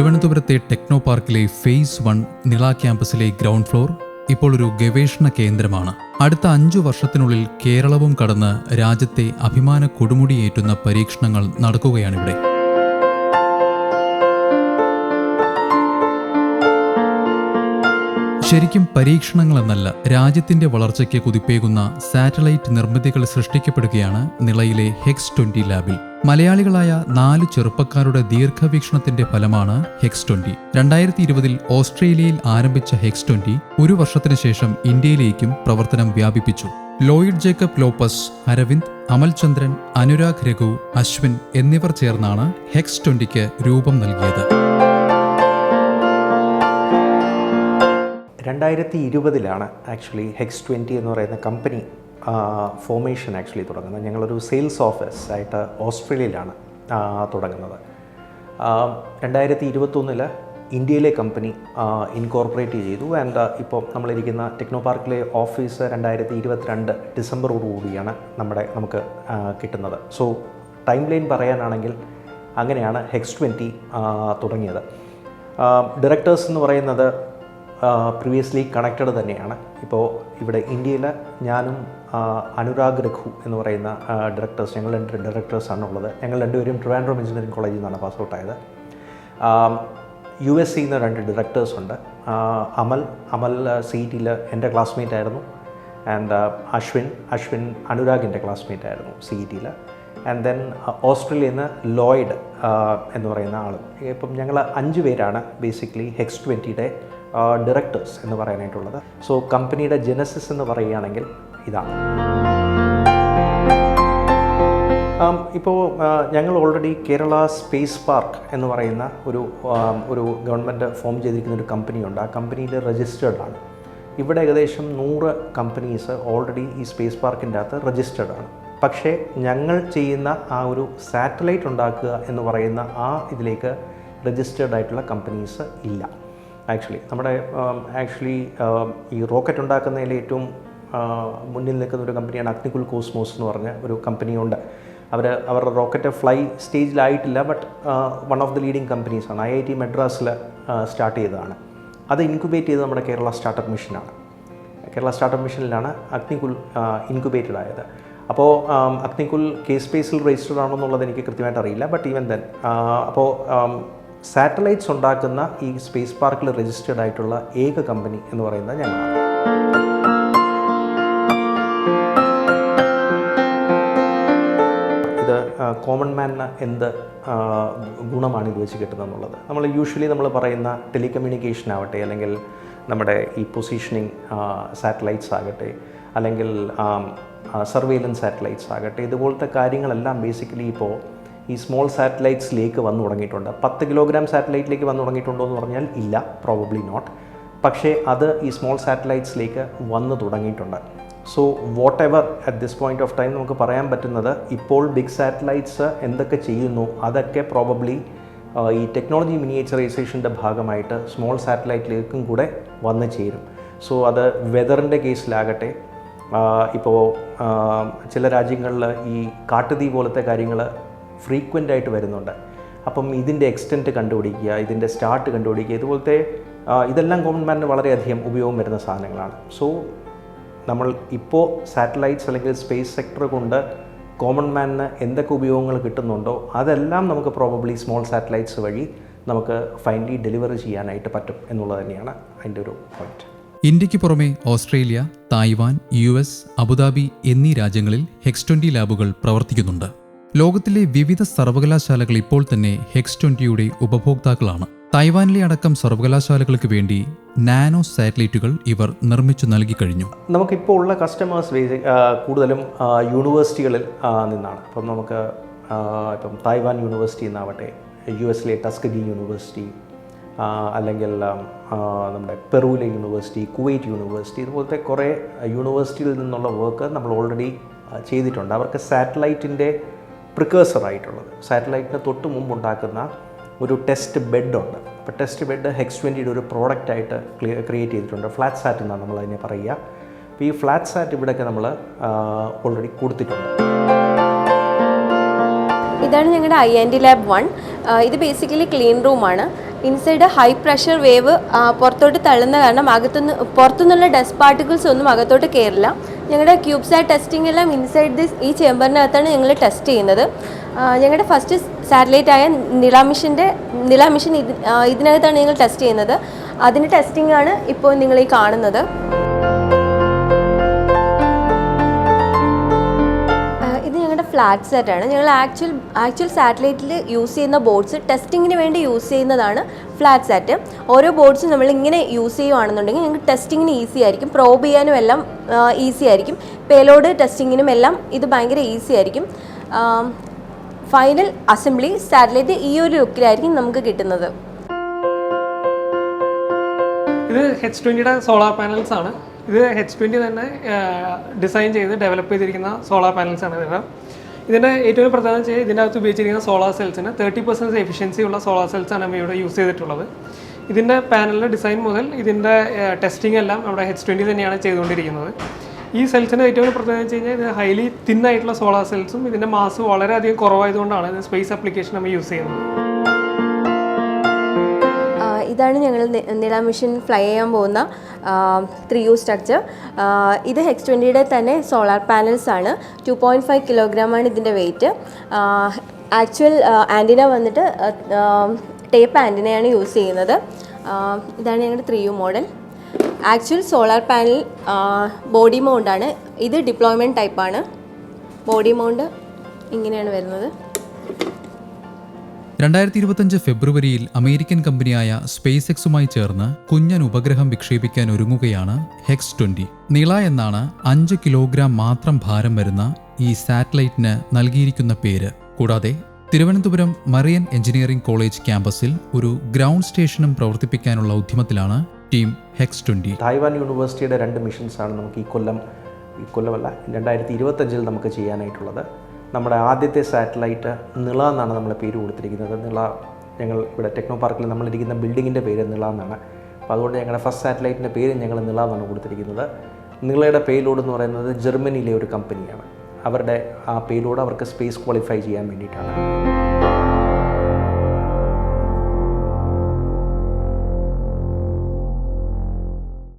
തിരുവനന്തപുരത്തെ ടെക്നോ പാർക്കിലെ phase one Nila ക്യാമ്പസിലെ ഗ്രൗണ്ട് ഫ്ലോർ ഇപ്പോൾ ഒരു ഗവേഷണ കേന്ദ്രമാണ്. അടുത്ത അഞ്ചു വർഷത്തിനുള്ളിൽ കേരളവും കടന്ന് രാജ്യത്തെ അഭിമാന കൊടുമുടിയേറ്റുന്ന പരീക്ഷണങ്ങൾ നടക്കുകയാണിവിടെ. ശരിക്കും പരീക്ഷണങ്ങളെന്നല്ല രാജ്യത്തിന്റെ വളർച്ചയ്ക്ക് കുതിപ്പേകുന്ന സാറ്റലൈറ്റ് നിർമ്മിതികൾ സൃഷ്ടിക്കപ്പെടുകയാണ് നിളയിലെ ഹെക്സ് ട്വന്റി ലാബിൽ. മലയാളികളായ നാല് ചെറുപ്പക്കാരുടെ ദീർഘവീക്ഷണത്തിന്റെ ഫലമാണ് ഹെക്സ് ട്വന്റി. രണ്ടായിരത്തി ഇരുപതിൽ ഓസ്ട്രേലിയയിൽ ആരംഭിച്ച ഹെക്സ് ട്വന്റി ഒരു വർഷത്തിനു ശേഷം ഇന്ത്യയിലേക്കും പ്രവർത്തനം വ്യാപിപ്പിച്ചു. Lloyd Jacob Lopez Aravind Amalchandran Anurag Raghu Ashwin എന്നിവർ ചേർന്നാണ് ഹെക്സ് ട്വന്റിക്ക് രൂപം നൽകിയത്. രണ്ടായിരത്തി ഇരുപതിലാണ് ആക്ച്വലി ഹെക്സ് ട്വന്റി എന്ന് പറയുന്ന കമ്പനി ഫോർമേഷൻ ആക്ച്വലി തുടങ്ങുന്നത്. ഞങ്ങളൊരു സെയിൽസ് ഓഫീസ് ആയിട്ട് ഓസ്ട്രേലിയയിലാണ് തുടങ്ങുന്നത്. രണ്ടായിരത്തി ഇരുപത്തൊന്നിൽ ഇന്ത്യയിലെ കമ്പനി ഇൻകോർപ്പറേറ്റ് ചെയ്തു. ആൻഡ് ഇപ്പോൾ നമ്മളിരിക്കുന്ന ടെക്നോ പാർക്കിലെ ഓഫീസ് രണ്ടായിരത്തി ഇരുപത്തിരണ്ട് ഡിസംബറോടുകൂടിയാണ് നമ്മുടെ നമുക്ക് കിട്ടുന്നത്. സോ ടൈം ലൈൻ പറയാനാണെങ്കിൽ അങ്ങനെയാണ് ഹെക്സ് ട്വന്റി തുടങ്ങിയത്. ഡയറക്ടേഴ്സ് എന്ന് പറയുന്നത് പ്രീവിയസ്ലി കണക്റ്റഡ് തന്നെയാണ്. ഇപ്പോൾ ഇവിടെ ഇന്ത്യയിൽ ഞാനും അനുരാഗ് രഘു എന്ന് പറയുന്ന ഡയറക്ടേഴ്സ് ഞങ്ങൾ രണ്ട് ഡയറക്ടേഴ്സാണ് ഉള്ളത് ഞങ്ങൾ രണ്ടുപേരും ട്രിവാൻഡ്രം എഞ്ചിനീയറിംഗ് കോളേജിൽ നിന്നാണ് പാസ് ഔട്ട് ആയത്. യു എസ് സിന്ന് രണ്ട് ഡയറക്ടേഴ്സ് ഉണ്ട്. അമൽ അമൽ സി ടിയിൽ എന്റെ ക്ലാസ്മേറ്റ് ആയിരുന്നു. ആൻഡ് അശ്വിൻ അശ്വിൻ അനുരാഗിന്റെ ക്ലാസ്മേറ്റ് ആയിരുന്നു സി ടിയിൽ ആൻഡ് ദെൻ ഓസ്ട്രേലിയയിൽ നിന്ന് ലോയിഡ് എന്ന് പറയുന്ന ആൾ ഇപ്പം ഞങ്ങൾ അഞ്ച് പേരാണ് ബേസിക്കലി ഹെക്സ് ട്വന്റിയുടെ ഡയറക്ടേഴ്സ് എന്ന് പറയാനായിട്ടുള്ളത്. സോ കമ്പനിയുടെ ജനസിസ് എന്ന് പറയുകയാണെങ്കിൽ ഇതാണ്. ഇപ്പോൾ ഞങ്ങൾ ഓൾറെഡി കേരള സ്പേസ് പാർക്ക് എന്ന് പറയുന്ന ഒരു ഒരു ഗവൺമെന്റ് ഫോം ചെയ്തിരിക്കുന്ന ഒരു കമ്പനിയുണ്ട് ആ കമ്പനിയിൽ രജിസ്റ്റേർഡ് ആണ്. ഇവിടെ ഏകദേശം നൂറ് കമ്പനീസ് ഓൾറെഡി ഈ സ്പേസ് പാർക്കിന്റെ അകത്ത് രജിസ്റ്റേർഡ് ആണ്. പക്ഷേ ഞങ്ങൾ ചെയ്യുന്ന ആ ഒരു സാറ്റലൈറ്റ് ഉണ്ടാക്കുക എന്ന് പറയുന്ന ആ ഇതിലേക്ക് രജിസ്റ്റേർഡ് ആയിട്ടുള്ള കമ്പനീസ് ഇല്ല. ആക്ച്വലി നമ്മുടെ ആക്ച്വലി ഈ റോക്കറ്റ് ഉണ്ടാക്കുന്നതിൽ ഏറ്റവും മുന്നിൽ നിൽക്കുന്ന ഒരു കമ്പനിയാണ് അഗ്നികുൽ കോസ്മോസ് എന്ന് പറഞ്ഞ ഒരു കമ്പനിയുണ്ട് അവർ അവരുടെ rocket fly സ്റ്റേജിലായിട്ടില്ല but one of the leading കമ്പനീസാണ് I I T മെഡ്രാസിൽ സ്റ്റാർട്ട് ചെയ്തതാണ്. അത് ഇൻക്യുബേറ്റ് ചെയ്തത് നമ്മുടെ കേരള സ്റ്റാർട്ടപ്പ് മിഷനാണ് കേരള സ്റ്റാർട്ടപ്പ് മിഷനിലാണ് അഗ്നികുൽ ഇൻക്യുബേറ്റഡ് ആയത്. അപ്പോൾ അഗ്നികുൽ കെ സ്പേസിൽ രജിസ്റ്റർഡ് ആണോ എന്നുള്ളത് എനിക്ക് കൃത്യമായിട്ട് അറിയില്ല ബട്ട് ഈവൻ ദെൻ അപ്പോൾ സാറ്റലൈറ്റ്സ് ഉണ്ടാക്കുന്ന ഈ സ്പേസ് പാർക്കിൽ രജിസ്റ്റേർഡ് ആയിട്ടുള്ള ഏക കമ്പനി എന്ന് പറയുന്നത് ഞങ്ങളാണ്. ഇത് കോമൺ മാനിന് എന്ത് ഗുണമാണ് ഇത് വെച്ച് കിട്ടുന്നത് എന്നുള്ളത്. നമ്മൾ യൂഷ്വലി നമ്മൾ പറയുന്ന ടെലികമ്മ്യൂണിക്കേഷൻ ആവട്ടെ അല്ലെങ്കിൽ നമ്മുടെ ഈ പൊസിഷനിങ് സാറ്റലൈറ്റ്സ് ആകട്ടെ അല്ലെങ്കിൽ സർവൈലൻസ് സാറ്റലൈറ്റ്സ് ആകട്ടെ ഇതുപോലത്തെ കാര്യങ്ങളെല്ലാം ബേസിക്കലി ഇപ്പോൾ ഈ സ്മോൾ സാറ്റലൈറ്റ്സിലേക്ക് വന്നു തുടങ്ങിയിട്ടുണ്ട്. പത്ത് കിലോഗ്രാം സാറ്റലൈറ്റിലേക്ക് വന്നു തുടങ്ങിയിട്ടുണ്ടോ എന്ന് പറഞ്ഞാൽ ഇല്ല പ്രോബബ്ലി നോട്ട് പക്ഷേ അത് ഈ സ്മോൾ സാറ്റലൈറ്റ്സിലേക്ക് വന്നു തുടങ്ങിയിട്ടുണ്ട്. So whatever at this point of time നമുക്ക് പറയാൻ പറ്റുന്നത് ഇപ്പോൾ ബിഗ് സാറ്റലൈറ്റ്സ് എന്തൊക്കെ ചെയ്യുന്നു അതൊക്കെ പ്രോബബ്ലി ഈ ടെക്നോളജി മിനിയേച്ചറൈസേഷന്റെ ഭാഗമായിട്ട് സ്മോൾ സാറ്റലൈറ്റിലേക്കും കൂടെ വന്നു ചേരും. സോ അത് വെതറിന്റെ കേസിലാകട്ടെ ഇപ്പോൾ ചില രാജ്യങ്ങളിൽ ഈ കാട്ടുതീ പോലത്തെ കാര്യങ്ങൾ ഫ്രീക്വന്റ് ആയിട്ട് വരുന്നുണ്ട്. അപ്പം ഇതിന്റെ എക്സ്റ്റെന്റ് കണ്ടുപിടിക്കുക ഇതിന്റെ സ്റ്റാർട്ട് കണ്ടുപിടിക്കുക ഇതുപോലത്തെ ഇതെല്ലാം കോമൺ മാനിന് വളരെയധികം ഉപയോഗം വരുന്ന സാധനങ്ങളാണ്. സോ നമ്മൾ ഇപ്പോൾ സാറ്റലൈറ്റ്സ് അല്ലെങ്കിൽ സ്പേസ് സെക്ടർ കൊണ്ട് കോമൺ മാനിന് എന്തൊക്കെ ഉപയോഗങ്ങൾ കിട്ടുന്നുണ്ടോ അതെല്ലാം നമുക്ക് പ്രോബബ്ലി സ്മോൾ സാറ്റലൈറ്റ്സ് വഴി നമുക്ക് ഫൈനലി ഡെലിവറി ചെയ്യാനായിട്ട് പറ്റും എന്നുള്ളത് തന്നെയാണ് അതിന്റെ ഒരു പോയിന്റ് ഇന്ത്യയ്ക്ക് പുറമെ Australia Taiwan U S Abu Dhabi എന്നീ രാജ്യങ്ങളിൽ ഹെക്സ് ട്വന്റി ലാബുകൾ പ്രവർത്തിക്കുന്നുണ്ട്. ലോകത്തിലെ വിവിധ സർവകലാശാലകൾ ഇപ്പോൾ തന്നെ ഹെക്സ് ട്വന്റിയുടെ ഉപഭോക്താക്കളാണ്. തായ്വാനിലെ അടക്കം സർവകലാശാലകൾക്ക് വേണ്ടി നാനോ സാറ്റലൈറ്റുകൾ ഇവർ നിർമ്മിച്ചു നൽകി കഴിഞ്ഞു. നമുക്കിപ്പോൾ ഉള്ള കസ്റ്റമേഴ്സ് കൂടുതലും യൂണിവേഴ്സിറ്റികളിൽ നിന്നാണ്. അപ്പം നമുക്ക് ഇപ്പം തായ്വാൻ യൂണിവേഴ്സിറ്റി എന്നാവട്ടെ യു എസിലെ ടസ്കഗി യൂണിവേഴ്സിറ്റി അല്ലെങ്കിൽ നമ്മുടെ പെറുവിലെ യൂണിവേഴ്സിറ്റി കുവൈറ്റ് യൂണിവേഴ്സിറ്റി ഇതുപോലത്തെ കുറേ യൂണിവേഴ്സിറ്റിയിൽ നിന്നുള്ള വർക്ക് നമ്മൾ ഓൾറെഡി ചെയ്തിട്ടുണ്ട്. അവർക്ക് സാറ്റലൈറ്റിന്റെ പ്രിക്കേഴ്സർ ആയിട്ടുള്ളത് സാറ്റലൈറ്റിന് തൊട്ട് മുമ്പ് ഉണ്ടാക്കുന്ന ഒരു ടെസ്റ്റ് ബെഡുണ്ട്. അപ്പോൾ ടെസ്റ്റ് ബെഡ് ഹെക്സ് ട്വന്റിയുടെ ഒരു പ്രോഡക്റ്റ് ആയിട്ട് ക്രിയേറ്റ് ചെയ്തിട്ടുണ്ട്. ഫ്ലാറ്റ് സാറ്റ് എന്നാണ് നമ്മൾ അതിനെ പറയുക. അപ്പോൾ ഈ ഫ്ലാറ്റ് സാറ്റ് ഇവിടെയൊക്കെ നമ്മൾ ഓൾറെഡി കൊടുത്തിട്ടുണ്ട്. ഇതാണ് ഞങ്ങളുടെ ഐ ആൻഡ് ലാബ് വൺ ഇത് ബേസിക്കലി ക്ലീൻ റൂമാണ് ഇൻസൈഡ് ഹൈ പ്രഷർ വേവ് പുറത്തോട്ട് തള്ളുന്ന കാരണം അകത്തുനിന്ന് പുറത്തുനിന്നുള്ള ഡസ്റ്റ് പാർട്ടിക്കിൾസ് ഒന്നും അകത്തോട്ട് കയറില്ല ഞങ്ങളുടെ ക്യൂബ്സാറ്റ് ടെസ്റ്റിംഗ് എല്ലാം ഇൻസൈഡ് ദിസ് ഈ ചേമ്പറിനകത്താണ് ഞങ്ങൾ ടെസ്റ്റ് ചെയ്യുന്നത്. ഞങ്ങളുടെ ഫസ്റ്റ് സാറ്റലൈറ്റ് ആയ നില മിഷന്റെ നില മിഷൻ ഇതിനകത്താണ് ഞങ്ങൾ ടെസ്റ്റ് ചെയ്യുന്നത്. അതിന്റെ ടെസ്റ്റിംഗ് ആണ് ഇപ്പോൾ നിങ്ങൾ ഈ കാണുന്നത്. ഫ്ലാറ്റ് സെറ്റ് ആണ് ഞങ്ങൾ ആക്ച്വൽ ആക്ച്വൽ സാറ്റലൈറ്റിൽ യൂസ് ചെയ്യുന്ന ബോർഡ്സ് ടെസ്റ്റിങ്ങിന് വേണ്ടി യൂസ് ചെയ്യുന്നതാണ് ഫ്ലാറ്റ് സാറ്റ് ഓരോ ബോർഡ്സും നമ്മൾ ഇങ്ങനെ യൂസ് ചെയ്യുകയാണെന്നുണ്ടെങ്കിൽ ഞങ്ങൾക്ക് ടെസ്റ്റിങ്ങിന് ഈസി ആയിരിക്കും. പ്രോബ് ചെയ്യാനും എല്ലാം ഈസി ആയിരിക്കും. പേലോഡ് ടെസ്റ്റിങ്ങിനും എല്ലാം ഇത് ഭയങ്കര ഈസി ആയിരിക്കും. ഫൈനൽ അസംബ്ലി സാറ്റലൈറ്റ് ഈ ഒരു ലുക്കിലായിരിക്കും നമുക്ക് കിട്ടുന്നത്. ഇത് ഹെച്ച് ട്വന്റിയുടെ സോളാർ പാനൽസ് ആണ്. ഇത് ഹെച്ച് ട്വന്റി തന്നെ ഡിസൈൻ ചെയ്ത് ഡെവലപ്പ് ചെയ്തിരിക്കുന്ന സോളാർ പാനൽസ് ആണ് ഇതിന് ഇതിന്റെ ഏറ്റവും പ്രധാനം വെച്ചാൽ ഇതിന്റെ അകത്ത് ഉപയോഗിച്ചിരിക്കുന്ന സോളാർ സെൽസിന് തേർട്ടി പെർസെന്റ് എഫിഷ്യൻസി ഉള്ള സോളാർ സെൽസാണ് നമ്മൾ ഇവിടെ യൂസ് ചെയ്തിട്ടുള്ളത്. ഇതിന്റെ പാനലിന്റെ ഡിസൈൻ മുതൽ ഇതിന്റെ ടെസ്റ്റിംഗ് എല്ലാം നമ്മുടെ ഹെച്ച് ട്വന്റി തന്നെയാണ് ചെയ്തുകൊണ്ടിരിക്കുന്നത്. ഈ സെൽസിന്റെ ഏറ്റവും പ്രധാനം വെച്ച് കഴിഞ്ഞാൽ ഇത് ഹൈലി തിന്നായിട്ടുള്ള സോളാർ സെൽസും ഇതിന്റെ മാസ് വളരെയധികം കുറവായതുകൊണ്ടാണ് ഇത് സ്പേസ് അപ്ലിക്കേഷൻ നമ്മൾ യൂസ് ചെയ്യുന്നത്. ഇതാണ് ഞങ്ങൾ നില മിഷൻ ഫ്ലൈ ചെയ്യാൻ പോകുന്ന ത്രീ യു സ്ട്രക്ചർ ഇത് ഹെക്സ് ട്വന്റിയുടെ തന്നെ സോളാർ പാനൽസ് ആണ്. ടു പോയിന്റ് ഫൈവ് കിലോഗ്രാം ആണ് ഇതിന്റെ വെയിറ്റ് ആക്ച്വൽ ആന്റിന വന്നിട്ട് ടേപ്പ് ആന്റിനയാണ് യൂസ് ചെയ്യുന്നത്. ഇതാണ് ഞങ്ങളുടെ three U model actual solar panel body മൗണ്ടാണ് ഇത് ഡിപ്ലോയ്മെന്റ് ടൈപ്പാണ് ബോഡി മൗണ്ട് ഇങ്ങനെയാണ് വരുന്നത്. രണ്ടായിരത്തി ഇരുപത്തഞ്ച് ഫെബ്രുവരിയിൽ അമേരിക്കൻ കമ്പനിയായ സ്പേസ് എക്സുമായി ചേർന്ന് കുഞ്ഞൻ ഉപഗ്രഹം വിക്ഷേപിക്കാൻ ഒരുങ്ങുകയാണ് ഹെക്സ് ട്വന്റി. നിള എന്നാണ് അഞ്ച് കിലോഗ്രാം മാത്രം ഭാരം വരുന്ന ഈ സാറ്റലൈറ്റിന് നൽകിയിരിക്കുന്ന പേര്. കൂടാതെ തിരുവനന്തപുരം മറിയൻ എഞ്ചിനീയറിംഗ് കോളേജ് ക്യാമ്പസിൽ ഒരു ഗ്രൗണ്ട് സ്റ്റേഷനും പ്രവർത്തിപ്പിക്കാനുള്ള ഉദ്യമത്തിലാണ് ടീം ഹെക്സ് ട്വന്റി. തായ്വാൻ യൂണിവേഴ്സിറ്റിയുടെ രണ്ട് മിഷൻസാണ് നമുക്ക് ഈ കൊല്ലം ഈ കൊല്ലമല്ല രണ്ടായിരത്തി ഇരുപത്തഞ്ചിൽ നമുക്ക് ചെയ്യാനായിട്ടുള്ളത്. നമ്മുടെ ആദ്യത്തെ സാറ്റലൈറ്റ് നിള എന്നാണ് നമ്മൾ പേര് കൊടുത്തിരിക്കുന്നത്. നിള ഞങ്ങൾ ഇവിടെ ടെക്നോ പാർക്കിൽ നമ്മളിരിക്കുന്ന ബിൽഡിങ്ങിന്റെ പേര് നിള എന്നാണ്. അപ്പോൾ അതുകൊണ്ട് ഞങ്ങളുടെ ഫസ്റ്റ് സാറ്റലൈറ്റിന്റെ പേര് ഞങ്ങൾ നിള എന്നാണ് കൊടുത്തിരിക്കുന്നത്. നിളയുടെ പേലോഡ് എന്ന് പറയുന്നത് ജർമ്മനിയിലെ ഒരു കമ്പനിയാണ്. അവരുടെ ആ പേലോഡ് അവർക്ക് സ്പേസ് ക്വാളിഫൈ ചെയ്യാൻ വേണ്ടിയിട്ടാണ്.